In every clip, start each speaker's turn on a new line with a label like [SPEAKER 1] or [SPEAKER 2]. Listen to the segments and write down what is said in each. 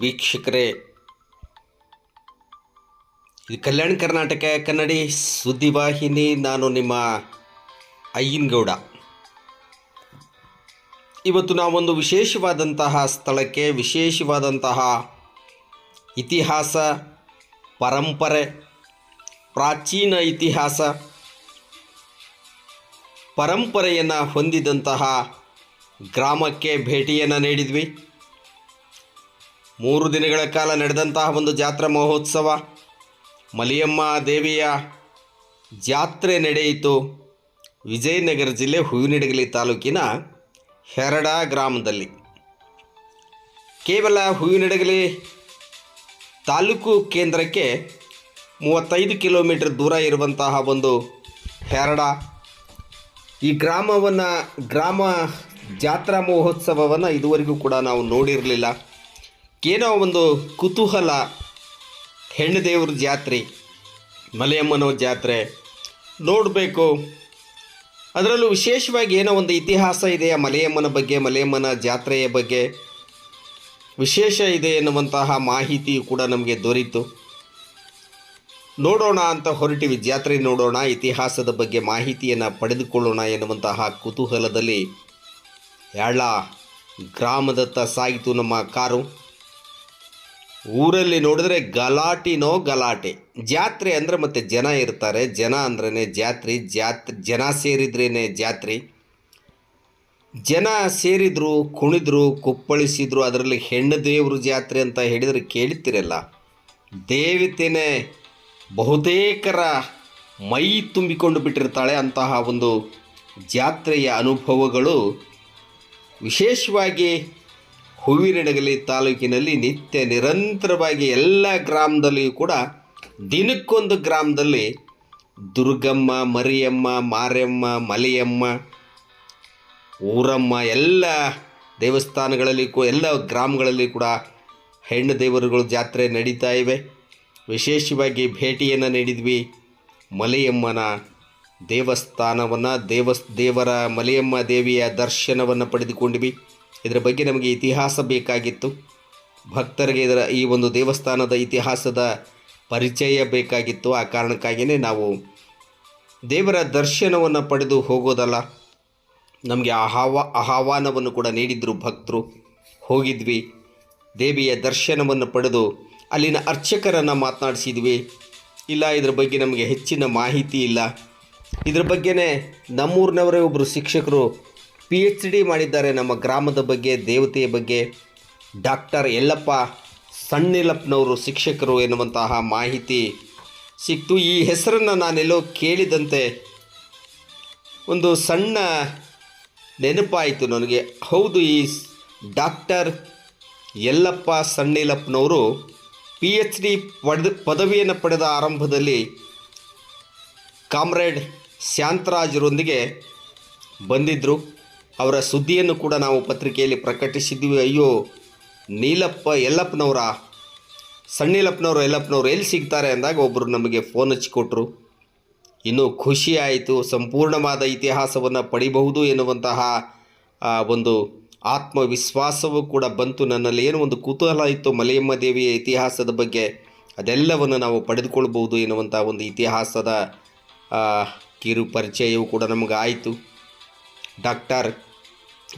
[SPEAKER 1] ವೀಕ್ಷಕರೇ, ಇದು ಕಲ್ಯಾಣ ಕರ್ನಾಟಕ ಕನ್ನಡಿ ಸುದ್ದಿವಾಹಿನಿ ನಾನು ನಿಮ್ಮ ಅಯ್ಯನಗೌಡ. ಇವತ್ತು ನಾವೊಂದು ವಿಶೇಷವಾದಂತಹ ಸ್ಥಳಕ್ಕೆ, ವಿಶೇಷವಾದಂತಹ ಇತಿಹಾಸ, ಪರಂಪರೆ, ಪ್ರಾಚೀನ ಇತಿಹಾಸ, ಪರಂಪರೆಯನ್ನು ಹೊಂದಿದಂತಹ ಗ್ರಾಮಕ್ಕೆ ಭೇಟಿಯನ್ನು ನೀಡಿದ್ವಿ. ಮೂರು ದಿನಗಳ ಕಾಲ ನಡೆದಂತಹ ಒಂದು ಜಾತ್ರಾ ಮಹೋತ್ಸವ ಮಲಿಯಮ್ಮ ದೇವಿಯ ಜಾತ್ರೆ ನಡೆಯಿತು. ವಿಜಯನಗರ ಜಿಲ್ಲೆ ಹೂವಿನಡಗಲಿ ತಾಲೂಕಿನ ಹೆರಡ ಗ್ರಾಮದಲ್ಲಿ. ಕೇವಲ ಹೂವಿನಡಗಲಿ ತಾಲೂಕು ಕೇಂದ್ರಕ್ಕೆ ಮೂವತ್ತೈದು ಕಿಲೋಮೀಟರ್ ದೂರ ಇರುವಂತಹ ಒಂದು ಹೆರಡ. ಈ ಗ್ರಾಮವನ್ನು, ಗ್ರಾಮ ಜಾತ್ರಾ ಮಹೋತ್ಸವವನ್ನು ಇದುವರೆಗೂ ಕೂಡ ನಾವು ನೋಡಿರಲಿಲ್ಲ. ಏನೋ ಒಂದು ಕುತೂಹಲ ಹೆಣ್ಣು ದೇವ್ರ ಜಾತ್ರೆ ಮಲೆಯಮ್ಮನೋ ಜಾತ್ರೆ ನೋಡಬೇಕು. ಅದರಲ್ಲೂ ವಿಶೇಷವಾಗಿ ಏನೋ ಒಂದು ಇತಿಹಾಸ ಇದೆ, ಆ ಮಲೆಯಮ್ಮನ ಬಗ್ಗೆ, ಮಲೆಯಮ್ಮನ ಜಾತ್ರೆಯ ಬಗ್ಗೆ ವಿಶೇಷ ಇದೆ ಎನ್ನುವಂತಹ ಮಾಹಿತಿಯು ಕೂಡ ನಮಗೆ ದೊರೀತು. ನೋಡೋಣ ಅಂತ ಹೊರಟಿವಿ, ಜಾತ್ರೆ ನೋಡೋಣ, ಇತಿಹಾಸದ ಬಗ್ಗೆ ಮಾಹಿತಿಯನ್ನು ಪಡೆದುಕೊಳ್ಳೋಣ ಎನ್ನುವಂತಹ ಕುತೂಹಲದಲ್ಲಿ ಯಾಳ ಗ್ರಾಮದತ್ತ ಸಾಗಿತು ನಮ್ಮ ಕಾರು. ಊರಲ್ಲಿ ನೋಡಿದ್ರೆ ಗಲಾಟಿನೋ ಗಲಾಟೆ. ಜಾತ್ರೆ ಅಂದರೆ ಮತ್ತೆ ಜನ ಇರ್ತಾರೆ. ಜನ ಅಂದ್ರೇ ಜಾತ್ರೆ ಜಾತ್ರೆ ಜನ ಸೇರಿದ್ರೇ ಜಾತ್ರೆ. ಜನ ಸೇರಿದ್ರು, ಕುಣಿದ್ರು, ಕುಪ್ಪಳಿಸಿದ್ರು, ಅದರಲ್ಲಿ ಹೆಣ್ಣು ದೇವರು ಜಾತ್ರೆ ಅಂತ ಹೇಳಿದರೆ ಕೇಳ್ತಿರಲ್ಲ. ದೇವತೆನೇ ಬಹುತೇಕರ ಮೈ ತುಂಬಿಕೊಂಡು ಬಿಟ್ಟಿರ್ತಾಳೆ ಅಂತಹ ಒಂದು ಜಾತ್ರೆಯ ಅನುಭವಗಳು ವಿಶೇಷವಾಗಿ ಹೂವಿನಡಗಲಿ ತಾಲೂಕಿನಲ್ಲಿ ನಿತ್ಯ ನಿರಂತರವಾಗಿ ಎಲ್ಲ ಗ್ರಾಮದಲ್ಲಿಯೂ ಕೂಡ ದಿನಕ್ಕೊಂದು ಗ್ರಾಮದಲ್ಲಿ ದುರ್ಗಮ್ಮ, ಮರಿಯಮ್ಮ ಮಾರಿಯಮ್ಮ ಮಲೆಯಮ್ಮ, ಊರಮ್ಮ ಎಲ್ಲ ದೇವಸ್ಥಾನಗಳಲ್ಲಿ ಕೂ, ಎಲ್ಲ ಗ್ರಾಮಗಳಲ್ಲಿ ಕೂಡ ಹೆಣ್ಣು ದೇವರುಗಳು ಜಾತ್ರೆ ನಡೀತಾ ಇವೆ. ವಿಶೇಷವಾಗಿ ಭೇಟಿಯನ್ನು ನೀಡಿದ್ವಿ. ಮಲೆಯಮ್ಮನ ದೇವಸ್ಥಾನವನ್ನು, ದೇವಸ್, ದೇವರ ಮಲೆಯಮ್ಮ ದೇವಿಯ ದರ್ಶನವನ್ನು ಪಡೆದುಕೊಂಡ್ವಿ. ಇದರ ಬಗ್ಗೆ ನಮಗೆ ಇತಿಹಾಸ ಬೇಕಾಗಿತ್ತು. ಭಕ್ತರಿಗೆ ಇದರ ಈ ಒಂದು ದೇವಸ್ಥಾನದ ಇತಿಹಾಸದ ಪರಿಚಯ ಬೇಕಾಗಿತ್ತು. ಆ ಕಾರಣಕ್ಕಾಗಿಯೇ ನಾವು ದೇವರ ದರ್ಶನವನ್ನು ಪಡೆದು ಹೋಗೋದಲ್ಲ, ನಮಗೆ ಆಹ್ವಾ, ಆಹ್ವಾನವನ್ನು ಕೂಡ ನೀಡಿದ್ರು ಭಕ್ತರು. ಹೋಗಿದ್ವಿ, ದೇವಿಯ ದರ್ಶನವನ್ನು ಪಡೆದು ಅಲ್ಲಿನ ಅರ್ಚಕರನ್ನು ಮಾತನಾಡಿಸಿದ್ವಿ. ಇಲ್ಲ, ಇದ್ರ ಬಗ್ಗೆ ನಮಗೆ ಹೆಚ್ಚಿನ ಮಾಹಿತಿ ಇಲ್ಲ. ಇದ್ರ ಬಗ್ಗೆನೇ ನಮ್ಮೂರಿನವರೇ ಒಬ್ಬರು ಶಿಕ್ಷಕರು ಪಿ ಎಚ್ ಡಿ ಮಾಡಿದ್ದಾರೆ ನಮ್ಮ ಗ್ರಾಮದ ಬಗ್ಗೆ, ದೇವತೆಯ ಬಗ್ಗೆ. ಡಾಕ್ಟರ್ ಯಲ್ಲಪ್ಪ ಸಣ್ಣಿಲಪ್ಪನವರು ಶಿಕ್ಷಕರು ಎನ್ನುವಂತಹ ಮಾಹಿತಿ ಸಿಕ್ತು. ಈ ಹೆಸರನ್ನು ನಾನೆಲ್ಲೋ ಕೇಳಿದಂತೆ ಒಂದು ಸಣ್ಣ ನೆನಪಾಯಿತು ನನಗೆ. ಹೌದು, ಈ ಡಾಕ್ಟರ್ ಯಲ್ಲಪ್ಪ ಸಣ್ಣಿಲಪ್ಪನವರು ಪಿ ಎಚ್ ಡಿ ಪಡೆದ, ಪದವಿಯನ್ನು ಪಡೆದ ಆರಂಭದಲ್ಲಿ ಕಾಮ್ರೇಡ್ ಶಾಂತರಾಜರೊಂದಿಗೆ ಬಂದಿದ್ದರು ಅವರ ಸುದ್ದಿಯನ್ನು ಕೂಡ ನಾವು ಪತ್ರಿಕೆಯಲ್ಲಿ ಪ್ರಕಟಿಸಿದ್ದೀವಿ. ಅಯ್ಯೋ, ನೀಲಪ್ಪ ಎಲ್ಲಪ್ಪನವರ ಸಣ್ಣಿಲಪ್ಪನವರು ಯಲ್ಲಪ್ಪನವರು ಎಲ್ಲಿ ಸಿಗ್ತಾರೆ ಅಂದಾಗ ಒಬ್ಬರು ನಮಗೆ ಫೋನ್ ಹಚ್ಚಿಕೊಟ್ರು. ಇನ್ನೂ ಖುಷಿ ಆಯಿತು ಸಂಪೂರ್ಣವಾದ ಇತಿಹಾಸವನ್ನು ಪಡಿಬಹುದು ಎನ್ನುವಂತಹ ಒಂದು ಆತ್ಮವಿಶ್ವಾಸವೂ ಕೂಡ ಬಂತು. ನನ್ನಲ್ಲಿ ಏನು ಒಂದು ಕುತೂಹಲ ಇತ್ತು. ಮಲೆಯಮ್ಮ ದೇವಿಯ ಇತಿಹಾಸದ ಬಗ್ಗೆ ಅದೆಲ್ಲವನ್ನು ನಾವು ಪಡೆದುಕೊಳ್ಬಹುದು ಎನ್ನುವಂಥ ಒಂದು ಇತಿಹಾಸದ ಕಿರು ಪರಿಚಯವೂ ಕೂಡ ನಮಗಾಯಿತು ಡಾಕ್ಟರ್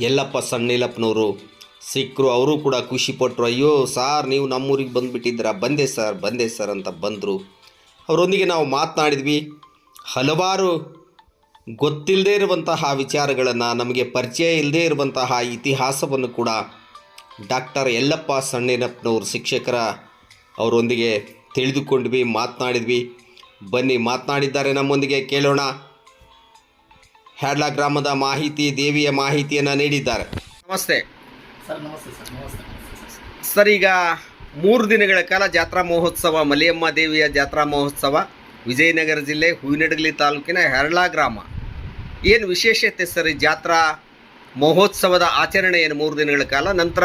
[SPEAKER 1] ಯಲ್ಲಪ್ಪ ಸಣ್ಣಿಲಪ್ಪನವರು ಸಿಕ್ಕರು, ಅವರು ಕೂಡ ಖುಷಿಪಟ್ಟರು ಅಯ್ಯೋ ಸಾರ್, ನೀವು ನಮ್ಮೂರಿಗೆ ಬಂದುಬಿಟ್ಟಿದ್ದೀರಾ? ಬಂದೆ ಸರ್ ಬಂದೆ ಸರ್ ಅಂತ ಬಂದರು. ಅವರೊಂದಿಗೆ ನಾವು ಮಾತನಾಡಿದ್ವಿ. ಹಲವಾರು ಗೊತ್ತಿಲ್ಲದೇ ಇರುವಂತಹ ವಿಚಾರಗಳನ್ನು, ನಮಗೆ ಪರಿಚಯ ಇಲ್ಲದೇ ಇರುವಂತಹ ಇತಿಹಾಸವನ್ನು ಕೂಡ ಡಾಕ್ಟರ್ ಯಲ್ಲಪ್ಪ ಸಣ್ಣೇನಪ್ಪನವರು ಶಿಕ್ಷಕರ ಅವರೊಂದಿಗೆ ತಿಳಿದುಕೊಂಡ್ವಿ, ಮಾತನಾಡಿದ್ವಿ. ಬನ್ನಿ, ಮಾತನಾಡಿದ್ದಾರೆ ನಮ್ಮೊಂದಿಗೆ, ಕೇಳೋಣ. ಹ್ಯಾಡ್ಲ ಗ್ರಾಮದ ಮಾಹಿತಿ ದೇವಿಯ ಮಾಹಿತಿಯನ್ನು ನೀಡಿದ್ದಾರೆ. ನಮಸ್ತೆ.
[SPEAKER 2] ಸರ್ ನಮಸ್ತೆ ಸರ್ ನಮಸ್ತೆ ನಮಸ್ತೆ ಸರ್.
[SPEAKER 1] ಸರ್ ಈಗ ಮೂರು ದಿನಗಳ ಕಾಲ ಜಾತ್ರಾ ಮಹೋತ್ಸವ ಮಲೆಯಮ್ಮ ದೇವಿಯ ಜಾತ್ರಾ ಮಹೋತ್ಸವ ವಿಜಯನಗರ ಜಿಲ್ಲೆ ಹೂವಿನಡಗಲಿ ತಾಲೂಕಿನ ಹೆರಳ ಗ್ರಾಮ. ಏನು ವಿಶೇಷತೆ ಸರ್ ಈ ಜಾತ್ರಾ ಮಹೋತ್ಸವದ ಆಚರಣೆ ಏನು ಮೂರು ದಿನಗಳ ಕಾಲ? ನಂತರ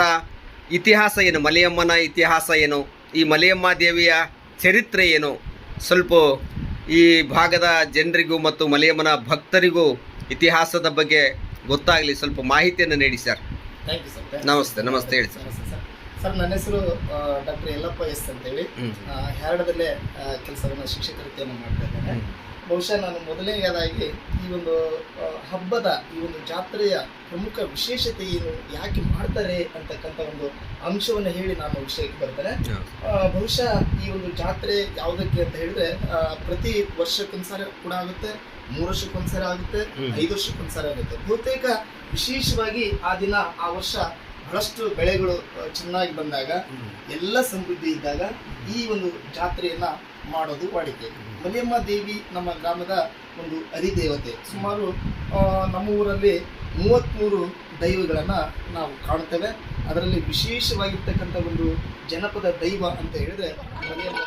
[SPEAKER 1] ಇತಿಹಾಸ ಏನು ಮಲೆಯಮ್ಮನ ಇತಿಹಾಸ ಏನು ಈ ಮಲೆಯಮ್ಮ ದೇವಿಯ ಚರಿತ್ರೆ ಏನು? ಸ್ವಲ್ಪ ಈ ಭಾಗದ ಜನರಿಗೂ ಮತ್ತು ಮಲಿಯಮ್ಮನ ಭಕ್ತರಿಗೂ ಇತಿಹಾಸದ ಬಗ್ಗೆ ಗೊತ್ತಾಗಲಿ ಸ್ವಲ್ಪ ಮಾಹಿತಿಯನ್ನು ನೀಡಿ ಸರ್.
[SPEAKER 2] ಥ್ಯಾಂಕ್ ಯು ಸರ್
[SPEAKER 1] ನಮಸ್ತೆ ನಮಸ್ತೆ ಹೇಳಿ ಸರ್.
[SPEAKER 2] ನಮಸ್ತೆ ಸರ್ ಸರ್ ನನ್ನ ಹೆಸರು ಡಾಕ್ಟರ್ ಯಲ್ಲಪ್ಪ ಎಸ್ ಅಂತೇಳಿ. ಹ್ಯಾರಡದಲ್ಲೇ ಕೆಲಸವನ್ನು ಶಿಕ್ಷಕ ವೃತ್ತಿಯನ್ನು ಮಾಡ್ತಾ ಇದ್ದೇನೆ. ಬಹುಶಃ ನಾನು ಮೊದಲನೆಯದಾಗಿ ಈ ಒಂದು ಹಬ್ಬದ ಈ ಒಂದು ಜಾತ್ರೆಯ ಪ್ರಮುಖ ವಿಶೇಷತೆ ಏನು ಯಾಕೆ ಮಾಡ್ತಾರೆ ಅಂತಕ್ಕಂಥ ಒಂದು ಅಂಶವನ್ನು ಹೇಳಿ ನಾನು ವಿಷಯಕ್ಕೆ ಬರ್ತೇನೆ. ಬಹುಶಃ ಈ ಒಂದು ಜಾತ್ರೆ ಯಾವುದಕ್ಕೆ ಅಂತ ಹೇಳಿದ್ರೆ ಪ್ರತಿ ವರ್ಷಕ್ಕೊಂದ್ಸಾರಿ ಕೂಡ ಆಗುತ್ತೆ. ಮೂರು ವರ್ಷಕ್ಕೊಂದ್ಸರಿ ಆಗುತ್ತೆ ಐದು ವರ್ಷಕ್ಕೊಂದ್ಸರಿ ಆಗುತ್ತೆ. ಬಹುತೇಕ ವಿಶೇಷವಾಗಿ ಆ ದಿನ ಆ ವರ್ಷ ಬಹಳಷ್ಟು ಬೆಳೆಗಳು ಚೆನ್ನಾಗಿ ಬಂದಾಗ ಎಲ್ಲ ಸಮೃದ್ಧಿ ಇದ್ದಾಗ ಈ ಒಂದು ಜಾತ್ರೆಯನ್ನ ಮಾಡೋದು ವಾಡಿಕೆ. ಮಲಿಯಮ್ಮ ದೇವಿ ನಮ್ಮ ಗ್ರಾಮದ ಒಂದು ಅಧಿದೇವತೆ ಸುಮಾರು ನಮ್ಮ ಊರಲ್ಲಿ ಮೂವತ್ತ್ಮೂರು ದೈವಗಳನ್ನ ನಾವು ಕಾಣುತ್ತೇವೆ. ಅದರಲ್ಲಿ ವಿಶೇಷವಾಗಿರ್ತಕ್ಕಂಥ ಒಂದು ಜನಪದ ದೈವ ಅಂತ ಹೇಳಿದ್ರೆ ಮಲಿಯಮ್ಮ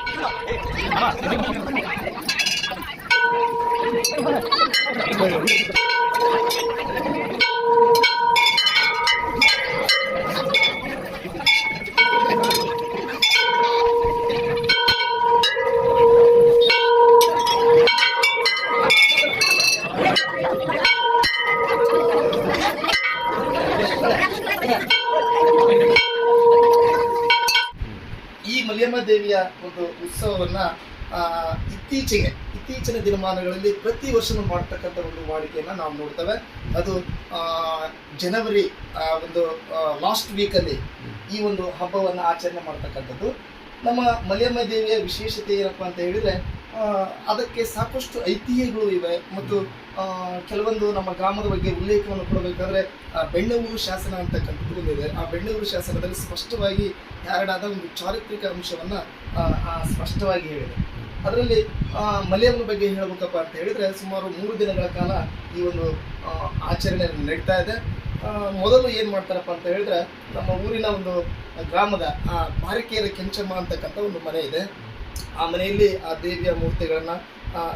[SPEAKER 2] ಈ ಮಲಿಯಮ್ಮ ದೇವಿಯ ಒಂದು ಉತ್ಸವವನ್ನ ಇತ್ತೀಚೆಗೆ, ಇತ್ತೀಚಿನ ದಿನಮಾನಗಳಲ್ಲಿ ಪ್ರತಿ ವರ್ಷನೂ ಮಾಡ್ತಕ್ಕಂಥ ಒಂದು ವಾಡಿಕೆಯನ್ನ ನಾವು ನೋಡ್ತೇವೆ. ಅದು ಜನವರಿ ಒಂದು ಲಾಸ್ಟ್ ವೀಕಲ್ಲಿ ಈ ಒಂದು ಹಬ್ಬವನ್ನು ಆಚರಣೆ ಮಾಡ್ತಕ್ಕಂಥದ್ದು. ನಮ್ಮ ಮಲಿಯಮ್ಮ ದೇವಿಯ ವಿಶೇಷತೆ ಏನಪ್ಪ ಅಂತ ಹೇಳಿದ್ರೆ ಅದಕ್ಕೆ ಸಾಕಷ್ಟು ಐತಿಹ್ಯಗಳು ಇವೆ ಮತ್ತು ಕೆಲವೊಂದು ನಮ್ಮ ಗ್ರಾಮದ ಬಗ್ಗೆ ಉಲ್ಲೇಖವನ್ನು ಕೊಡಬೇಕಾದ್ರೆ ಬೆಣ್ಣೂರು ಶಾಸನ ಅಂತಕ್ಕಂಥದ್ದು ಇದೆ ಆ ಬೆಣ್ಣೂರು ಶಾಸನದಲ್ಲಿ ಸ್ಪಷ್ಟವಾಗಿ ಯಾರಡಾದ ಒಂದು ಚಾರಿತ್ರಿಕ ಅಂಶವನ್ನ ಸ್ಪಷ್ಟವಾಗಿ ಹೇಳಿದೆ. ಅದರಲ್ಲಿ ಮಲೆಯಮ್ಮನ ಬಗ್ಗೆ ಹೇಳಬೇಕಪ್ಪ ಅಂತ ಹೇಳಿದ್ರೆ ಸುಮಾರು ಮೂರು ದಿನಗಳ ಕಾಲ ಈ ಒಂದು ಆಚರಣೆ ನಡೀತಾ ಇದೆ. ಮೊದಲು ಏನು ಮಾಡ್ತಾರಪ್ಪ ಅಂತ ಹೇಳಿದ್ರೆ ನಮ್ಮ ಊರಿನ ಒಂದು ಗ್ರಾಮದ, ಆ ಬಾರಿಕೆಯರ ಕೆಂಚಮ್ಮ ಅಂತಕ್ಕಂಥ ಒಂದು ಮನೆ ಇದೆ. ಆ ಮನೆಯಲ್ಲಿ ಆ ದೇವಿಯ ಮೂರ್ತಿಗಳನ್ನು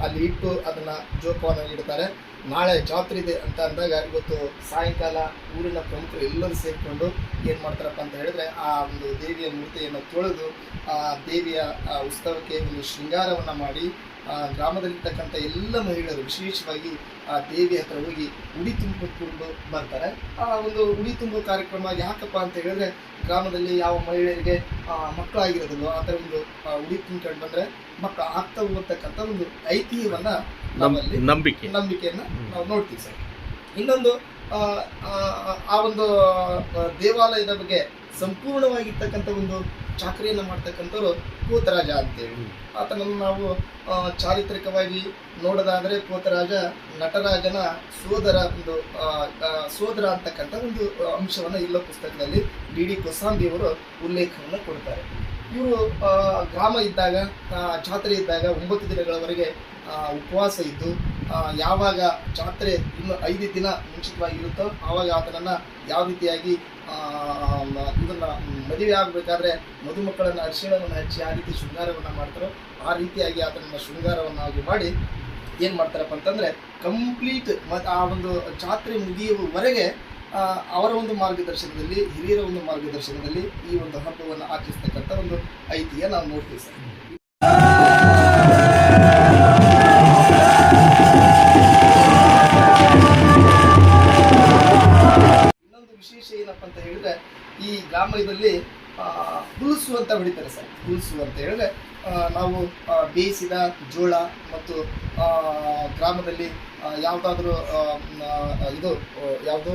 [SPEAKER 2] ಅಲ್ಲಿ ಇಟ್ಟು ಅದನ್ನ ಜೋಪಾನ ಇಡ್ತಾರೆ. ನಾಳೆ ಜಾತ್ರೆ ಇದೆ ಅಂತ ಅಂದಾಗ ಇವತ್ತು ಸಾಯಂಕಾಲ ಊರಿನ ಪ್ರಮುಖರು ಎಲ್ಲರೂ ಸೇರಿಕೊಂಡು ಏನು ಮಾಡ್ತಾರಪ್ಪ ಅಂತ ಹೇಳಿದ್ರೆ ಆ ಒಂದು ದೇವಿಯ ಮೂರ್ತಿಯನ್ನು ತೊಳೆದು ಆ ದೇವಿಯ ಆ ಉತ್ಸವಕ್ಕೆ ಒಂದು ಶೃಂಗಾರವನ್ನು ಮಾಡಿ ಆ ಗ್ರಾಮದಲ್ಲಿರ್ತಕ್ಕಂಥ ಎಲ್ಲ ಮಹಿಳೆಯರು ವಿಶೇಷವಾಗಿ ಆ ದೇವಿ ಹತ್ರ ಹೋಗಿ ಉಡಿ ತುಂಬಿಕೊಂಡು ಬರ್ತಾರೆ. ಆ ಒಂದು ಉಡಿ ತುಂಬುವ ಕಾರ್ಯಕ್ರಮ ಯಾಕಪ್ಪ ಅಂತ ಹೇಳಿದ್ರೆ ಗ್ರಾಮದಲ್ಲಿ ಯಾವ ಮಹಿಳೆಯರಿಗೆ ಆ, ಮಕ್ಕಳಾಗಿರೋದಿಲ್ವೋ ಆ ಥರ ಒಂದು ಉಡಿ ತುಂಬಿಕೊಂಡು ಬಂದರೆ ಮಕ್ಕಳು ಆಗ್ತಾ ಹೋಗ್ತಕ್ಕಂಥ ಒಂದು ಐತಿಹ್ಯವನ್ನ ನಾವಲ್ಲಿ
[SPEAKER 1] ನಂಬಿಕೆ.
[SPEAKER 2] ನಂಬಿಕೆಯನ್ನು ನಾವು ನೋಡ್ತೀವಿ ಸರ್. ಇನ್ನೊಂದು ಆ, ಒಂದು ದೇವಾಲಯದ ಬಗ್ಗೆ ಸಂಪೂರ್ಣವಾಗಿರ್ತಕ್ಕಂಥ ಒಂದು ಚಾಕರಿಯನ್ನು ಮಾಡ್ತಕ್ಕಂಥವ್ರು ಕೂತರಾಜ ಅಂತೇಳಿ. ಆತನನ್ನು ನಾವು ಚಾರಿತ್ರಿಕವಾಗಿ ನೋಡೋದಾದರೆ ಪೋತರಾಜ ನಟರಾಜನ ಸೋದರ ಒಂದು ಸೋದರ ಅಂತಕ್ಕಂಥ ಒಂದು ಅಂಶವನ್ನು ಇಲ್ಲೋ ಪುಸ್ತಕದಲ್ಲಿ ಡಿ ಡಿ ಅವರು ಉಲ್ಲೇಖವನ್ನು ಕೊಡ್ತಾರೆ. ಇವರು ಗ್ರಾಮ ಇದ್ದಾಗ ಜಾತ್ರೆ ಇದ್ದಾಗ ಒಂಬತ್ತು ದಿನಗಳವರೆಗೆ ಉಪವಾಸ ಇದ್ದು ಯಾವಾಗ ಜಾತ್ರೆ ಇನ್ನು ಐದು ದಿನ ಮುಂಚಿತವಾಗಿರುತ್ತೋ ಆವಾಗ ಆತನನ್ನು ಯಾವ ರೀತಿಯಾಗಿ ಇದನ್ನು ಮದುವೆ ಆಗಬೇಕಾದ್ರೆ ಮಧುಮಕ್ಕಳನ್ನು ಅರಿಶಿಣವನ್ನು ಹಚ್ಚಿ ಆ ರೀತಿ ಶೃಂಗಾರವನ್ನು ಮಾಡ್ತಾರೋ, ಆ ರೀತಿಯಾಗಿ ಆತನನ್ನ ಶೃಂಗಾರವನ್ನಾಗಿ ಮಾಡಿ ಏನು ಮಾಡ್ತಾರಪ್ಪ ಅಂತಂದರೆ ಕಂಪ್ಲೀಟ್ ಆ ಒಂದು ಜಾತ್ರೆ ಮುಗಿಯುವವರೆಗೆ ಅವರ ಒಂದು ಮಾರ್ಗದರ್ಶನದಲ್ಲಿ, ಹಿರಿಯರ ಒಂದು ಮಾರ್ಗದರ್ಶನದಲ್ಲಿ ಈ ಒಂದು ಹಬ್ಬವನ್ನು ಆಚರಿಸ್ತಕ್ಕಂಥ ಒಂದು ಐತಿಹ್ಯ ನಾವು ನೋಡ್ತೀವಿ ಸರ್. ಗ್ರಾಮದಲ್ಲಿ ಹುಲ್ಸು ಅಂತ ಹೊಡಿತಾರೆ ಸರ್. ಹುಲ್ಸು ಅಂತ ಹೇಳಿದ್ರೆ ನಾವು ಬೇಯಿಸಿದ ಜೋಳ ಮತ್ತು ಗ್ರಾಮದಲ್ಲಿ ಯಾವುದಾದ್ರೂ ಇದು ಯಾವುದು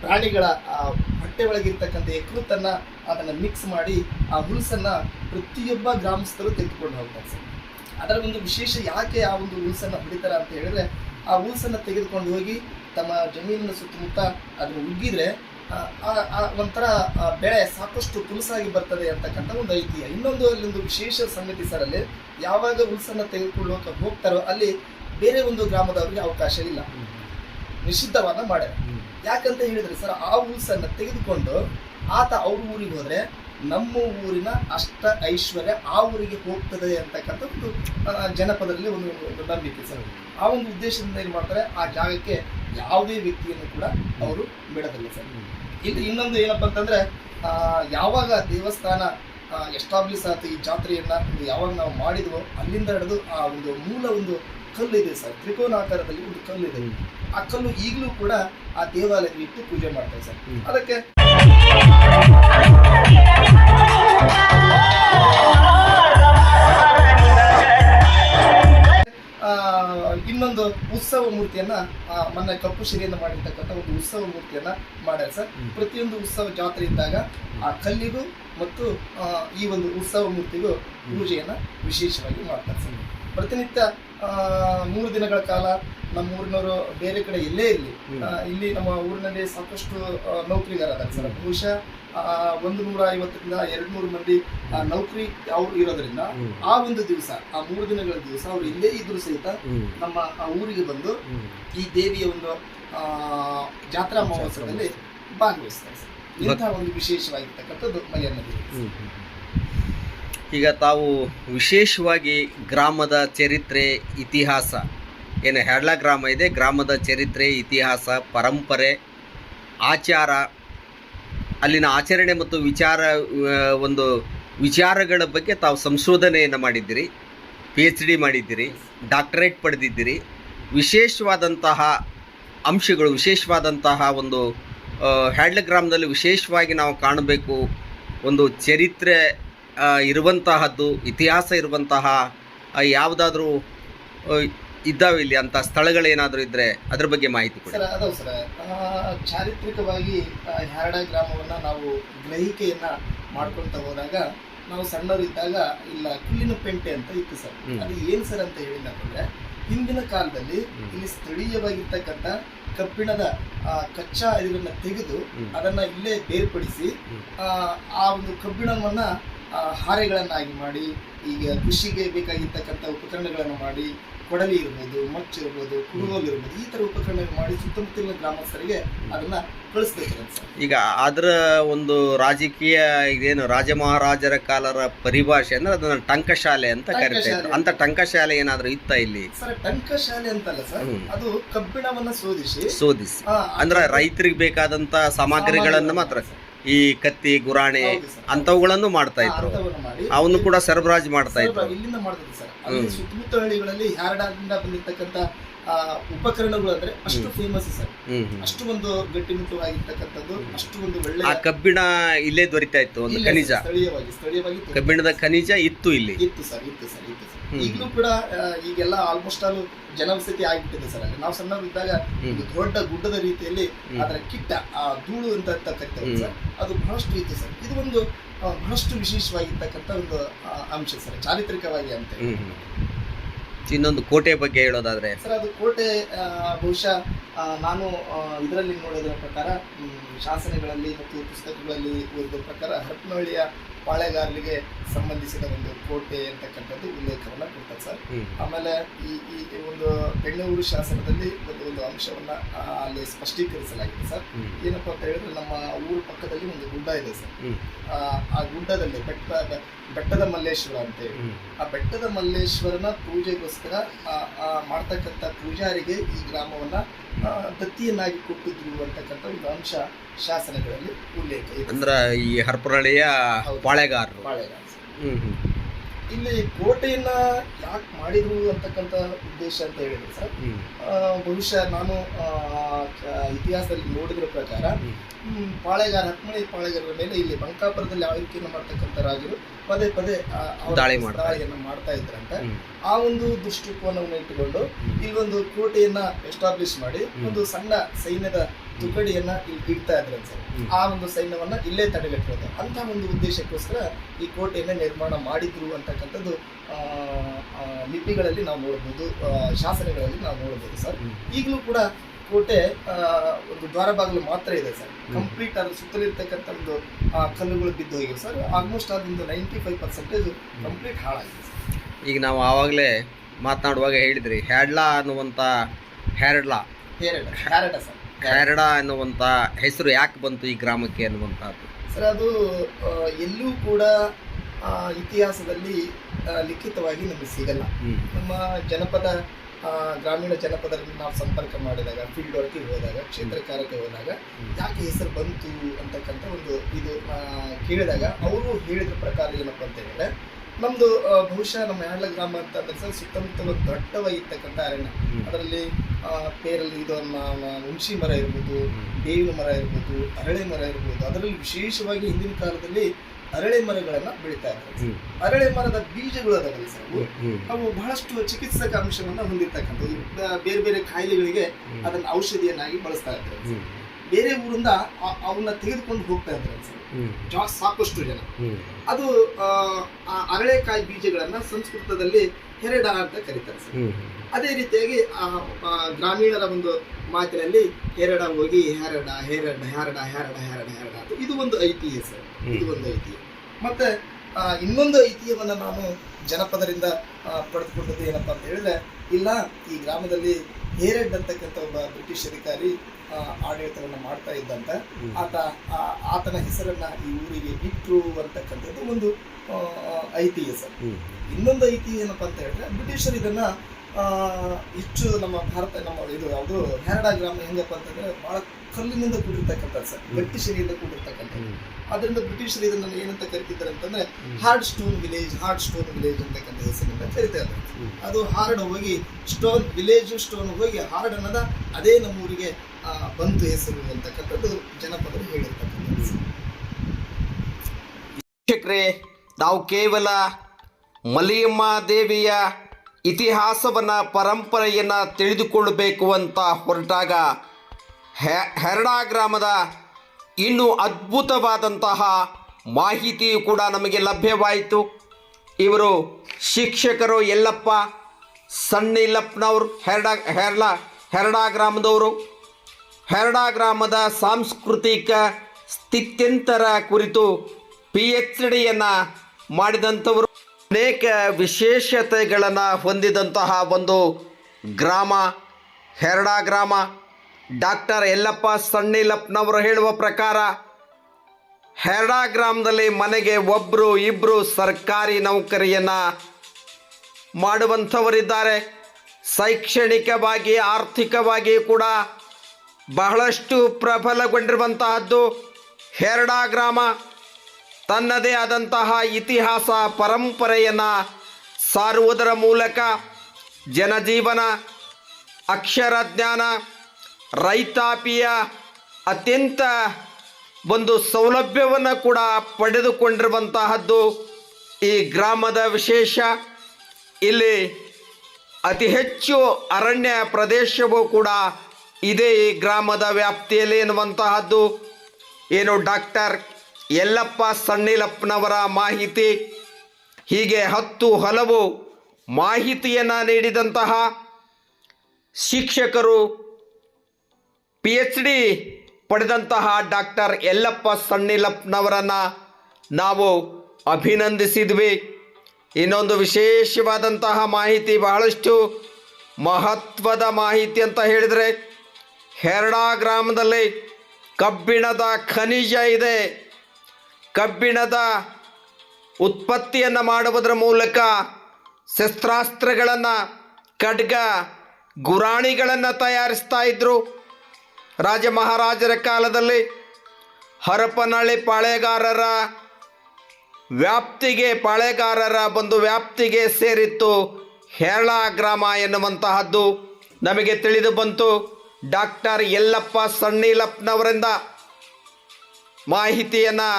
[SPEAKER 2] ಪ್ರಾಣಿಗಳ ಆ, ಹೊಟ್ಟೆ ಒಳಗಿರ್ತಕ್ಕಂಥ ಎಕೃತನ್ನ ಅದನ್ನು ಮಿಕ್ಸ್ ಮಾಡಿ ಆ ಹುಲ್ಸನ್ನ ಪ್ರತಿಯೊಬ್ಬ ಗ್ರಾಮಸ್ಥರು ತೆಗೆದುಕೊಂಡು ಹೋಗ್ತಾರೆ ಸರ್. ಅದರ ಒಂದು ವಿಶೇಷ ಯಾಕೆ ಆ ಒಂದು ಹುಲ್ಸನ್ನ ಹೊಡಿತಾರೆ ಅಂತ ಹೇಳಿದ್ರೆ ಆ ಹುಲ್ಸನ್ನ ತೆಗೆದುಕೊಂಡು ಹೋಗಿ ತಮ್ಮ ಜಮೀನಿನ ಸುತ್ತಮುತ್ತ ಅದನ್ನು ಉಗ್ಗಿದ್ರೆ ಒಂಥರ ಬೆಳೆ ಸಾಕಷ್ಟು ತುಲಸಾಗಿ ಬರ್ತದೆ ಅಂತಕ್ಕಂಥ ಒಂದು ಐತಿಹ್ಯ. ಇನ್ನೊಂದು ಅಲ್ಲೊಂದು ವಿಶೇಷ ಸಂಗತಿ ಸರ್ ಅಲ್ಲಿ, ಯಾವಾಗ ಹುಲ್ಸನ್ನ ತೆಗೆದುಕೊಳ್ಳೋಕೆ ಹೋಗ್ತಾರೋ ಅಲ್ಲಿ ಬೇರೆ ಒಂದು ಗ್ರಾಮದವರಿಗೆ ಅವಕಾಶ ಇಲ್ಲ. ನಿಷಿದ್ಧವನ್ನ ಮಾಡ್ಯಾರ. ಯಾಕಂತ ಹೇಳಿದ್ರೆ ಸರ್, ಆ ಹುಲ್ಸನ್ನ ತೆಗೆದುಕೊಂಡು ಆತ ಅವ್ರ ಊರಿಗೆ ಹೋದ್ರೆ ನಮ್ಮ ಊರಿನ ಅಷ್ಟ ಐಶ್ವರ್ಯ ಆ ಊರಿಗೆ ಹೋಗ್ತದೆ ಅಂತಕ್ಕಂಥ ಒಂದು ಜನಪದದಲ್ಲಿ ಒಂದು ನಂಬಿಕೆ ಸರ್. ಆ ಒಂದು ಉದ್ದೇಶದಿಂದ ಏನು ಮಾಡ್ತಾರೆ, ಆ ಜಾಗಕ್ಕೆ ಯಾವುದೇ ವ್ಯಕ್ತಿಯನ್ನು ಕೂಡ ಅವರು ಬಿಡೋದಿಲ್ಲ ಸರ್. ಇಲ್ಲಿ ಇನ್ನೊಂದು ಏನಪ್ಪ ಅಂತಂದ್ರೆ ಆ, ಯಾವಾಗ ದೇವಸ್ಥಾನ ಎಸ್ಟಾಬ್ಲಿಷ್ ಆಯ್ತು ಈ ಜಾತ್ರೆಯನ್ನ ಯಾವಾಗ ನಾವು ಮಾಡಿದ್ವೋ ಅಲ್ಲಿಂದ ಹಿಡಿದು ಆ ಒಂದು ಮೂಲ ಒಂದು ಕಲ್ಲು ಇದೆ ಸರ್. ತ್ರಿಕೋನಾಕಾರದಲ್ಲಿ ಒಂದು ಕಲ್ಲು ಇದೆ ಆ ಕಲ್ಲು ಈಗಲೂ ಕೂಡ ಆ ದೇವಾಲಯದಲ್ಲಿ ಇಟ್ಟು ಪೂಜೆ ಮಾಡ್ತಾರೆ ಸರ್. ಅದಕ್ಕೆ ಇನ್ನೊಂದು ಉತ್ಸವ ಮೂರ್ತಿಯನ್ನ ಆ, ಮೊನ್ನೆ ಕಪ್ಪು ಶಿರಿಯಿಂದ ಮಾಡಿರ್ತಕ್ಕಂಥ ಒಂದು ಉತ್ಸವ ಮೂರ್ತಿಯನ್ನ ಮಾಡ್ಯಾರ ಸರ್. ಪ್ರತಿಯೊಂದು ಉತ್ಸವ ಜಾತ್ರೆ ಇದ್ದಾಗ ಆ ಕಲ್ಲಿಗೂ ಮತ್ತು ಈ ಒಂದು ಉತ್ಸವ ಮೂರ್ತಿಗೂ ಪೂಜೆಯನ್ನ ವಿಶೇಷವಾಗಿ ಮಾಡ್ತಾರೆ ಸರ್. ಪ್ರತಿನಿತ್ಯ ಮೂರು ದಿನಗಳ ಕಾಲ ನಮ್ಮ ಊರಿನವರು ಬೇರೆ ಕಡೆ ಎಲ್ಲೇ ಇರಲಿ. ಇಲ್ಲಿ ನಮ್ಮ ಊರಿನಲ್ಲಿ ಸಾಕಷ್ಟು ನೌಕರಿಗಾರ ನೌಕರಿಗಾರರ ಸರ್. ಬಹುಶಃ ಒಂದು ನೂರ ಐವತ್ತರಿಂದ ಎರಡು ನೂರು ಮಂದಿ ನೌಕರಿ ಅವ್ರು ಇರೋದ್ರಿಂದ ಆ ಒಂದು ದಿವಸ ಆ ಮೂರು ದಿನಗಳ ದಿವಸ ಅವ್ರು ಇಲ್ಲೇ ಇದ್ರು ಸಹಿತ ನಮ್ಮ ಆ ಊರಿಗೆ ಬಂದು ಈ ದೇವಿಯ ಒಂದು ಆ, ಜಾತ್ರಾ ಮಹೋತ್ಸವದಲ್ಲಿ ಭಾಗವಹಿಸ್ತಾರೆ. ಇಂತಹ ಒಂದು ವಿಶೇಷವಾಗಿರ್ತಕ್ಕಂಥದ್ದು ಮಲೆಯ
[SPEAKER 1] ಈಗ ತಾವು ವಿಶೇಷವಾಗಿ ಗ್ರಾಮದ ಚರಿತ್ರೆ, ಇತಿಹಾಸ. ಏನು ಹೆಡ್ಲ ಗ್ರಾಮ ಇದೆ, ಗ್ರಾಮದ ಚರಿತ್ರೆ, ಇತಿಹಾಸ, ಪರಂಪರೆ, ಆಚಾರ, ಅಲ್ಲಿನ ಆಚರಣೆ ಮತ್ತು ವಿಚಾರ ಒಂದು ವಿಚಾರಗಳ ಬಗ್ಗೆ ತಾವು ಸಂಶೋಧನೆಯನ್ನು ಮಾಡಿದ್ದೀರಿ ಪಿ ಎಚ್ ಡಿ ಮಾಡಿದ್ದೀರಿ ಡಾಕ್ಟರೇಟ್ ಪಡೆದಿದ್ದೀರಿ. ವಿಶೇಷವಾದಂತಹ ಅಂಶಗಳು, ವಿಶೇಷವಾದಂತಹ ಒಂದು ಹ್ಯಾಡ್ಲ ಗ್ರಾಮದಲ್ಲಿ ವಿಶೇಷವಾಗಿ ನಾವು ಕಾಣಬೇಕು. ಒಂದು ಚರಿತ್ರೆ ಇರುವಂತಹದ್ದು ಇತಿಹಾಸ ಇರುವಂತಹ ಯಾವುದಾದ್ರೂ ಇದ್ದಾವೆ ಇಲ್ಲಿ ಅಂತ ಸ್ಥಳಗಳೇನಾದರೂ ಇದ್ದರೆ ಅದ್ರ ಬಗ್ಗೆ ಮಾಹಿತಿ ಕೊಡಿ.
[SPEAKER 2] ಸರ್ ಅದಾವ ಸರ್. ಚಾರಿತ್ರಿಕವಾಗಿ ಹ್ಯಾರಡ ಗ್ರಾಮವನ್ನ ನಾವು ಗ್ರಹಿಕೆಯನ್ನು ಮಾಡ್ಕೊಂತ ಹೋದಾಗ ನಾವು ಸಣ್ಣವರಿದ್ದಾಗ ಇಲ್ಲ ಕುಲ್ಲಿನ ಪೆಂಟೆ ಅಂತ ಇತ್ತು ಸರ್. ಅದು ಏನು ಸರ್ ಅಂತ ಹೇಳಿದ್ರೆ ಹಿಂದಿನ ಕಾಲದಲ್ಲಿ ಇಲ್ಲಿ ಸ್ಥಳೀಯವಾಗಿರ್ತಕ್ಕಂಥ ಕಬ್ಬಿಣದ ಕಚ್ಚಾ ಇದನ್ನ ತೆಗೆದು. ಅದನ್ನ ಇಲ್ಲೇ ಬೇರ್ಪಡಿಸಿ ಆ, ಒಂದು ಕಬ್ಬಿಣವನ್ನ ಹಾರೆಗಳನ್ನಾಗಿ ಮಾಡಿ ಈಗ ಕೃಷಿಗೆ ಬೇಕಾಗಿರ್ತಕ್ಕಂಥ ಉಪಕರಣಗಳನ್ನು ಮಾಡಿ ಕೊಡಲಿ ಇರ್ಬೋದು ಮಚ್ಚಿರ್ಬೋದು ಕುಡುಗೋಲು ಇರ್ಬೋದು ಈ ಥರ ಉಪಕರಣಗಳು ಮಾಡಿ ಸುತ್ತಮುತ್ತಲಿನ ಗ್ರಾಮಸ್ಥರಿಗೆ ಅದನ್ನ ಕಳಿಸ್ಬೇಕು
[SPEAKER 1] ಈಗ ಅದರ ಒಂದು ರಾಜಕೀಯ ಇದೇನು ರಾಜ ಮಹಾರಾಜರ ಕಾಲರ ಪರಿಭಾಷೆ ಅಂದ್ರೆ ಅದನ್ನ ಟಂಕಶಾಲೆ ಅಂತ ಕರಿತಾ ಅಂತ ಟಂಕಶಾಲೆ ಏನಾದರೂ ಇತ್ತ ಇಲ್ಲಿ?
[SPEAKER 2] ಸರ್ ಟಂಕಶಾಲೆ ಅಂತಲ್ಲ ಸರ್ ಅದು ಕಬ್ಬಿಣವನ್ನ ಶೋಧಿಸಿ
[SPEAKER 1] ಶೋಧಿಸಿ ಅಂದ್ರೆ ರೈತರಿಗೆ ಬೇಕಾದಂತ ಸಾಮಗ್ರಿಗಳನ್ನ ಮಾತ್ರ. ಈ ಕತ್ತಿ ಗುರಾಣಿ. ಅಂತವುಗಳನ್ನು ಮಾಡ್ತಾ ಇದ್ರು ಅವನು ಕೂಡ ಸರಬರಾಜು ಮಾಡ್ತಾ ಇದ್ರು
[SPEAKER 2] ಇಲ್ಲಿಂದ ಸರ್. ಸುತ್ತಮುತ್ತ ಹಳ್ಳಿಗಳಲ್ಲಿ ಹ್ಯಾರಡಾದಿಂದ ಬಂದಿರ್ತಕ್ಕಂಥ ಉಪಕರಣಗಳು ಅಂದ್ರೆ ಅಷ್ಟು ಫೇಮಸ್ ಸರ್. ಅಷ್ಟು ಒಂದು ಗಟ್ಟಿಮುಟ್ಟವಾಗಿರ್ತಕ್ಕಂಥದ್ದು ಅಷ್ಟು ಒಂದು ಒಳ್ಳೆ
[SPEAKER 1] ಆ ಕಬ್ಬಿಣ ಇಲ್ಲೇ ದೊರಿತಾ ಇತ್ತು ಒಂದು ಖನಿಜ.
[SPEAKER 2] ಸ್ಥಳೀಯವಾಗಿ ಸ್ಥಳೀಯವಾಗಿ
[SPEAKER 1] ಕಬ್ಬಿಣದ ಖನಿಜ ಇತ್ತು ಇಲ್ಲಿ.
[SPEAKER 2] ಇತ್ತು ಸರ್ ಇತ್ತು ಸರ್ ಇತ್ತು ಸರ್. ಈಗಲೂ ಕೂಡ ಈಗೆಲ್ಲ ಆಲ್ಮೋಸ್ಟ್ ಆಲ್ ಜನವಸತಿ ಆಗಿಬಿಟ್ಟಿದೆ ಸರ್. ಅಲ್ಲಿ ನಾವು ಸಣ್ಣವರಿದ್ದಾಗ. ಒಂದು ದೊಡ್ಡ ಗುಡ್ಡದ ರೀತಿಯಲ್ಲಿ. ಅದರ ಕಿಟ್ಟ ಆ ಧೂಳು ಅಂತ
[SPEAKER 1] ಇರ್ತಕ್ಕಂಥ
[SPEAKER 2] ಸರ್. ಅದು ಬಹಳಷ್ಟು ಇತ್ತು ಸರ್. ಇದು ಒಂದು ಬಹಳಷ್ಟು ವಿಶೇಷವಾಗಿರ್ತಕ್ಕಂಥ ಒಂದು ಅಂಶ ಸರ್ ಚಾರಿತ್ರಿಕವಾಗಿ ಅಂತ.
[SPEAKER 1] ಇನ್ನೊಂದು ಕೋಟೆ ಬಗ್ಗೆ ಹೇಳೋದಾದ್ರೆ.
[SPEAKER 2] ಸರ್ ಅದು ಕೋಟೆ ಬಹುಶಃ ನಾನು ಇದರಲ್ಲಿ ನೋಡೋದ್ರ ಪ್ರಕಾರ ಶಾಸನಗಳಲ್ಲಿ ಮತ್ತು ಪುಸ್ತಕಗಳಲ್ಲಿ ಓದಿದ ಪ್ರಕಾರ ಹರಪನಹಳ್ಳಿಯ ಪಾಳೆಗಾರರಿಗೆ ಸಂಬಂಧಿಸಿದ ಒಂದು ಕೋಟೆ ಅಂತಕ್ಕಂಥದ್ದು ಉಲ್ಲೇಖವನ್ನ ಕೊಡ್ತಾರೆ ಸರ್. ಆಮೇಲೆ ಈ ಈ ಒಂದು ಬೆಣ್ಣೂರು ಶಾಸನದಲ್ಲಿ ಒಂದು ಒಂದು ಅಂಶವನ್ನ ಅಲ್ಲಿ ಸ್ಪಷ್ಟೀಕರಿಸಲಾಗಿದೆ ಸರ್. ಏನಪ್ಪಾ ಅಂತ ಹೇಳಿದ್ರೆ ನಮ್ಮ ಊರು ಪಕ್ಕದಲ್ಲಿ ಒಂದು ಗುಡ್ಡ ಇದೆ ಸರ್. ಆ, ಆ ಗುಡ್ಡದಲ್ಲಿ ಬೆಟ್ಟ ಬೆಟ್ಟದ ಮಲ್ಲೇಶ್ವರ ಅಂತ. ಹೇಳಿ
[SPEAKER 1] ಹ್ಮ್.
[SPEAKER 2] ಆ ಬೆಟ್ಟದ ಮಲ್ಲೇಶ್ವರನ ಪೂಜೆಗೋಸ್ಕರ ಮಾಡ್ತಕ್ಕಂಥ ಪೂಜಾರಿಗೆ ಈ ಗ್ರಾಮವನ್ನ ಆ, ದತ್ತಿಯನ್ನಾಗಿ ಕೊಟ್ಟಿದ್ರು ಅಂತಕ್ಕಂಥ ಒಂದು ಅಂಶ ಶಾಸನಗಳಲ್ಲಿ ಉಲ್ಲೇಖ
[SPEAKER 1] ಅಂದ್ರ ಈ ಹರಪನಹಳ್ಳಿಯ
[SPEAKER 2] ಹೌದು.
[SPEAKER 1] ಪಾಳೆಗಾರರು.
[SPEAKER 2] ಇಲ್ಲಿ ಕೋಟೆಯನ್ನ ಯಾಕೆ ಮಾಡಿದ್ರು ಅಂತಕ್ಕಂಥ ಉದ್ದೇಶ ಅಂತ ಹೇಳಿದ್ರೆ ಸರ್ ಬಹುಶಃ ನಾನು ಇತಿಹಾಸದಲ್ಲಿ ನೋಡಿದ್ರ ಪ್ರಕಾರ ಪಾಳೆಗಾರ ಹತ್ಮಳಿ ಪಾಳೆಗಾರರ ಮೇಲೆ ಇಲ್ಲಿ ಬಂಕಾಪುರದಲ್ಲಿ ಆಳ್ವಿಕೆಯನ್ನು ಮಾಡ್ತಕ್ಕಂಥ ರಾಜರು ಪದೇ ಪದೇ ದಾಳಿಯನ್ನ ಮಾಡ್ತಾ ಇದ್ರಂತೆ. ಆ ಒಂದು ದೃಷ್ಟಿಕೋನವನ್ನು ಇಟ್ಟುಕೊಂಡು ಒಂದು ಕೋಟೆಯನ್ನ ಎಸ್ಟಾಬ್ಲಿಷ್ ಮಾಡಿ ಒಂದು ಸಣ್ಣ ಸೈನ್ಯದ ತುಕಡಿಯನ್ನ ಇಲ್ಲಿ ಇಡ್ತಾ ಇದ್ರು ಸರ್. ಆ ಒಂದು ಸೈನ್ಯವನ್ನ ಇಲ್ಲೇ ತಡೆಗಟ್ಟೋದು ಅಂತ ಒಂದು ಉದ್ದೇಶಕ್ಕೋಸ್ಕರ ಈ ಕೋಟೆಯನ್ನ ನಿರ್ಮಾಣ ಮಾಡಿದ್ರು ಅಂತಕ್ಕಂಥದ್ದು ಲಿಪಿಗಳಲ್ಲಿ ನಾವು ನೋಡಬಹುದು ಶಾಸನಗಳಲ್ಲಿ ನಾವು ನೋಡಬಹುದು ಸರ್. ಈಗಲೂ ಕೂಡ ಕೋಟೆ ಒಂದು ದ್ವಾರ ಬಾಗಿಲು ಮಾತ್ರ ಇದೆ ಸರ್. ಕಂಪ್ಲೀಟ್ ಅದ್ರ ಸುತ್ತಲಿರ್ತಕ್ಕಂಥ ಒಂದು ಆ, ಕಲ್ಲುಗಳು ಬಿದ್ದು ಹೋಗಿವೆ ಸರ್. ಆಲ್ಮೋಸ್ಟ್ ಅದೊಂದು ನೈಂಟಿ ಫೈವ್ ಪರ್ಸೆಂಟೇಜ್ ಕಂಪ್ಲೀಟ್ ಹಾಳಾಗಿದೆ ಸರ್.
[SPEAKER 1] ಈಗ ನಾವು ಆವಾಗಲೇ ಮಾತನಾಡುವಾಗ ಹೇಳಿದ್ರಿ ಹ್ಯಾಡ್ಲಾ ಅನ್ನುವಂಥ ಹ್ಯಾರಡ್ಲಾ
[SPEAKER 2] ಹೇರಡ ಹ್ಯಾರಡ ಸರ್.
[SPEAKER 1] ಹ್ಯಾರಡ ಅನ್ನುವಂಥ ಹೆಸರು ಯಾಕೆ ಬಂತು ಈ ಗ್ರಾಮಕ್ಕೆ ಅನ್ನುವಂಥದ್ದು?
[SPEAKER 2] ಸರ್ ಅದು ಎಲ್ಲೂ ಕೂಡ ಇತಿಹಾಸದಲ್ಲಿ ಲಿಖಿತವಾಗಿ ನಮಗೆ ಸಿಗಲ್ಲ. ನಮ್ಮ ಜನಪದ ಗ್ರಾಮೀಣ ಜನಪದರಲ್ಲಿ ನಾವು ಸಂಪರ್ಕ ಮಾಡಿದಾಗ ಫೀಲ್ಡ್ ವರ್ಕಿಗೆ ಹೋದಾಗ ಕ್ಷೇತ್ರ ಕಾರ್ಯಕ್ಕೆ ಹೋದಾಗ ಯಾಕೆ ಹೆಸರು ಬಂತು ಅಂತಕ್ಕಂಥ ಒಂದು ಇದು ಕೇಳಿದಾಗ ಅವರು ಹೇಳಿದ ಪ್ರಕಾರ ಏನಪ್ಪ ಅಂತ ಹೇಳಿದ್ರೆ ನಮ್ಮದು ಬಹುಶಃ ನಮ್ಮ ಯಾಳ್ಳ ಗ್ರಾಮ ಅಂತ ಅಂದ್ರೆ ಸರ್ ಸುತ್ತಮುತ್ತಲು ದಟ್ಟವಾಗಿರ್ತಕ್ಕಂಥ ಅರಣ್ಯ. ಅದರಲ್ಲಿ ಪೇರಲ್ಲಿ ಇದು ಹುಣಸಿ ಮರ ಇರ್ಬೋದು ಬೇವಿನ ಮರ ಇರ್ಬೋದು ಅರಳೆ ಮರ ಇರ್ಬೋದು ಅದರಲ್ಲಿ ವಿಶೇಷವಾಗಿ ಹಿಂದಿನ ಕಾಲದಲ್ಲಿ ಅರಳೆ ಮರಗಳನ್ನ ಬೆಳೀತಾ ಇದ್ದಾರೆ ಅರಳೆ ಮರದ ಬೀಜಗಳು ಅದಾವಲ್ಲ ಸರ್ ಅವು? ಅವು ಬಹಳಷ್ಟು ಚಿಕಿತ್ಸಕ ಅಂಶವನ್ನ ಹೊಂದಿರ್ತಕ್ಕಂಥದ್ದು ಬೇರೆ ಬೇರೆ ಕಾಯಿಲೆಗಳಿಗೆ ಅದನ್ನ ಔಷಧಿಯನ್ನಾಗಿ ಬಳಸ್ತಾ ಇದ್ದಾರೆ ಬೇರೆ ಊರಿಂದ ಅವನ್ನ ತೆಗೆದುಕೊಂಡು ಹೋಗ್ತಾ ಇದ್ದಾರೆ ಸರ್. ಜಾ- ಸಾಕಷ್ಟು ಜನ. ಅದು ಆ, ಅರಳೆಕಾಯಿ ಬೀಜಗಳನ್ನ ಸಂಸ್ಕೃತದಲ್ಲಿ ಹೆರಡ ಅಂತ ಕರೀತಾರೆ ಸರ್. ಅದೇ ರೀತಿಯಾಗಿ ಗ್ರಾಮೀಣರ ಒಂದು ಮಾತಿನಲ್ಲಿ ಹೆರಡ ಹೋಗಿ ಹೆರಡ ಹೆರಡ ಹೆರಡ ಹೆರಡ ಹೆರಡ ಹೆರಡ ಅಂತ. ಇದು ಒಂದು ಐತಿಹ್ಯ ಸರ್. ಇದು ಒಂದು ಐತಿಹ್ಯ. ಮತ್ತೆ ಇನ್ನೊಂದು ಐತಿಹ್ಯವನ್ನು ನಾನು ಜನಪದರಿಂದ ಪಡೆದುಕೊಂಡದ್ದು ಏನಪ್ಪಾ ಅಂತ ಹೇಳಿದ್ರೆ ಇಲ್ಲ ಈ ಗ್ರಾಮದಲ್ಲಿ ಹೇರೆಡ್ ಅಂತಕ್ಕಂಥ ಒಬ್ಬ ಬ್ರಿಟಿಷ್ ಅಧಿಕಾರಿ ಆಡಳಿತವನ್ನ ಮಾಡ್ತಾ ಇದ್ದಂತ ಆತ ಆತನ ಹೆಸರನ್ನ ಈ ಊರಿಗೆ ಇಟ್ಟರು ಅಂತಕ್ಕಂಥದ್ದು ಒಂದು ಐತಿಹ್ಯ ಸರ್. ಇನ್ನೊಂದು ಐತಿಹ್ಯ ಏನಪ್ಪಾ ಅಂತ ಹೇಳಿದ್ರೆ ಬ್ರಿಟಿಷರು ಇದನ್ನ ಹೆಚ್ಚು ನಮ್ಮ ಭಾರತ ನಮ್ಮ ಇದು ಯಾವುದು ಹೆರಡ ಗ್ರಾಮ ಹೆಂಗಪ್ಪ ಅಂತಂದ್ರೆ ಬಹಳ ಕಲ್ಲಿನಿಂದ ಕೂಡಿರ್ತಕ್ಕಂಥ ಸರ್. ಗಟ್ಟಿ ಶೈಲಿಯಿಂದ ಕೂಡಿರ್ತಕ್ಕಂಥದ್ದು. ಅದರಿಂದ ಬ್ರಿಟಿಷರು ಇದನ್ನ ಏನಂತ ಕರಿತಿದ್ದಾರೆ ಅಂತಂದ್ರೆ hard stone village hard stone village ಅಂತಕ್ಕಂಥ ಹೆಸರಿನಿಂದ ಕರಿತಾರೆ ಇದ್ದಾರೆ ಅದು ಹಾರ್ಡ್ ಹೋಗಿ ಸ್ಟೋನ್ ವಿಲೇಜ್ ಸ್ಟೋನ್ ಹೋಗಿ ಹಾರ್ಡ್ ಅನ್ನೋದ ಅದೇ ನಮ್ಮೂರಿಗೆ ಬಂತು ಹೆಸರು ಅಂತಕ್ಕಂಥದ್ದು ಜನಪದರು ಹೇಳಿರ್ತಕ್ಕಂಥದ್ದು.
[SPEAKER 1] ನಾವು ಕೇವಲ ಮಲಿಯಮ್ಮ ದೇವಿಯ ಇತಿಹಾಸವನ್ನ ಪರಂಪರೆಯನ್ನು ತಿಳಿದುಕೊಳ್ಳಬೇಕು ಅಂತ ಹೊರಟಾಗ ಹೆ- ಹೆರಡ ಗ್ರಾಮದ ಇನ್ನೂ ಅದ್ಭುತವಾದಂತಹ ಮಾಹಿತಿಯು ಕೂಡ ನಮಗೆ ಲಭ್ಯವಾಯಿತು. ಇವರು ಶಿಕ್ಷಕರು ಯಲ್ಲಪ್ಪ ಸಣ್ಣಿಲ್ಲಪ್ಪನವರು ಹೆರಡ ಹೆರಳ ಹೆರಡಾ ಗ್ರಾಮದವರು. ಹೆರಡಾ ಗ್ರಾಮದ ಸಾಂಸ್ಕೃತಿಕ ಸ್ಥಿತ್ಯಂತರ ಕುರಿತು ಪಿ ಎಚ್ ಡಿಯನ್ನು ಮಾಡಿದಂಥವರು. ಅನೇಕ ವಿಶೇಷತೆಗಳನ್ನು ಹೊಂದಿದಂತಹ ಒಂದು ಗ್ರಾಮ, ಹೆರಡಾ ಗ್ರಾಮ. ಡಾಕ್ಟರ್ ಯಲ್ಲಪ್ಪ ಸಣ್ಣಿಲಪ್ಪನವರು ಹೇಳುವ ಪ್ರಕಾರ, ಹೆರಡಾ ಗ್ರಾಮದಲ್ಲಿ ಮನೆಗೆ ಒಬ್ಬರು ಇಬ್ಬರು ಸರ್ಕಾರಿ ನೌಕರಿಯನ್ನು ಮಾಡುವಂಥವರಿದ್ದಾರೆ. ಶೈಕ್ಷಣಿಕವಾಗಿ, ಆರ್ಥಿಕವಾಗಿ ಕೂಡ ಬಹಳಷ್ಟು ಪ್ರಬಲಗೊಂಡಿರುವಂತಹದ್ದು ಹೆರಡಾ ಗ್ರಾಮ. ತನ್ನದೇ ಆದಂತಹ ಇತಿಹಾಸ ಪರಂಪರೆಯನ್ನು ಸಾರುವುದರ ಮೂಲಕ ಜನಜೀವನ, ಅಕ್ಷರ ಜ್ಞಾನ ರೈತಾಪಿಯ ಅತ್ಯಂತ ಒಂದು ಸೌಲಭ್ಯವನ್ನು ಕೂಡ ಪಡೆದುಕೊಂಡಿರುವಂತಹದ್ದು ಈ ಗ್ರಾಮದ ವಿಶೇಷ. ಇಲ್ಲಿ ಅತಿ ಹೆಚ್ಚು ಅರಣ್ಯ ಪ್ರದೇಶವೂ ಕೂಡ ಇದೆ ಈ ಗ್ರಾಮದ ವ್ಯಾಪ್ತಿಯಲ್ಲಿ ಎನ್ನುವಂತಹದ್ದು. ಏನು ಡಾಕ್ಟರ್ ಯಲ್ಲಪ್ಪ ಸಣ್ಣಿಲಪ್ಪನವರ ಮಾಹಿತಿ. ಹೀಗೆ ಹತ್ತು ಹಲವು ಮಾಹಿತಿಯನ್ನು ನೀಡಿದಂತಹ ಶಿಕ್ಷಕರು ಪಿ ಎಚ್ ಡಿ ಪಡೆದಂತಹ ಡಾಕ್ಟರ್ ಯಲ್ಲಪ್ಪ ಸಣ್ಣಿಲಪ್ಪನವರನ್ನು ನಾವು ಅಭಿನಂದಿಸಿದ್ವಿ. ಇನ್ನೊಂದು ವಿಶೇಷವಾದಂತಹ ಮಾಹಿತಿ, ಬಹಳಷ್ಟು ಮಹತ್ವದ ಮಾಹಿತಿ ಅಂತ ಹೇಳಿದರೆ, ಹೆರಡಾ ಗ್ರಾಮದಲ್ಲಿ ಕಬ್ಬಿಣದ ಖನಿಜ ಇದೆ. ಕಬ್ಬಿಣದ ಉತ್ಪತ್ತಿಯನ್ನು ಮಾಡುವುದರ ಮೂಲಕ ಶಸ್ತ್ರಾಸ್ತ್ರಗಳನ್ನು, ಖಡ್ಗ, ಗುರಾಣಿಗಳನ್ನು ತಯಾರಿಸ್ತಾ ಇದ್ದರು ರಾಜ ಮಹಾರಾಜರ ಕಾಲದಲ್ಲಿ ಹರಪನಹಳ್ಳಿ ಪಾಳೆಗಾರರ ವ್ಯಾಪ್ತಿಗೆ ಪಾಳೆಗಾರರ ಬಂದು ವ್ಯಾಪ್ತಿಗೆ ಸೇರಿತ್ತು ಹೇಳ ಗ್ರಾಮ ಎನ್ನುವಂತಹದ್ದು. ನಮಗೆ ತಿಳಿದು ಬಂತು, ಡಾಕ್ಟರ್ ಯಲ್ಲಪ್ಪ ಸಣ್ಣಿಲಪ್ಪನವರಿಂದ ಮಾಹಿತಿಯನ್ನು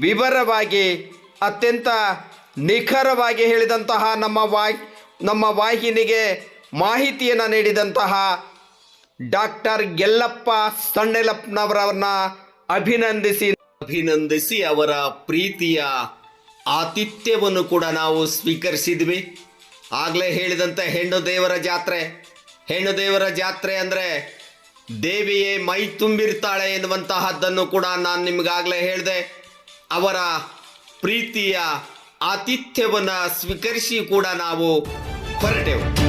[SPEAKER 1] ವಿವರವಾಗಿ, ಅತ್ಯಂತ ನಿಖರವಾಗಿ ಹೇಳಿದಂತಹ ನಮ್ಮ ವಾಹಿ, ನಮ್ಮ ವಾಹಿನಿಗೆ ಮಾಹಿತಿಯನ್ನು ನೀಡಿದಂತಹ ಡಾಕ್ಟರ್ ಯಲ್ಲಪ್ಪ ಸಣ್ಣೆಲಪ್ಪನವರನ್ನ ಅಭಿನಂದಿಸಿ. ಅಭಿನಂದಿಸಿ ಅವರ ಪ್ರೀತಿಯ ಆತಿಥ್ಯವನ್ನು ಕೂಡ ನಾವು ಸ್ವೀಕರಿಸಿದ್ವಿ. ಆಗಲೇ ಹೇಳಿದಂತೆ ಹೆಣ್ಣು ದೇವರ ಜಾತ್ರೆ. ಹೆಣ್ಣು ದೇವರ ಜಾತ್ರೆ ಅಂದರೆ ದೇವಿಯೇ ಮೈ ತುಂಬಿರ್ತಾಳೆ ಎನ್ನುವಂತಹದ್ದನ್ನು ಕೂಡ ನಾನು ನಿಮಗಾಗಲೇ ಹೇಳಿದೆ. ಅವರ ಪ್ರೀತಿಯ ಆತಿಥ್ಯವನ್ನು ಸ್ವೀಕರಿಸಿ ಕೂಡ ನಾವು ಹೊರಟೆವು.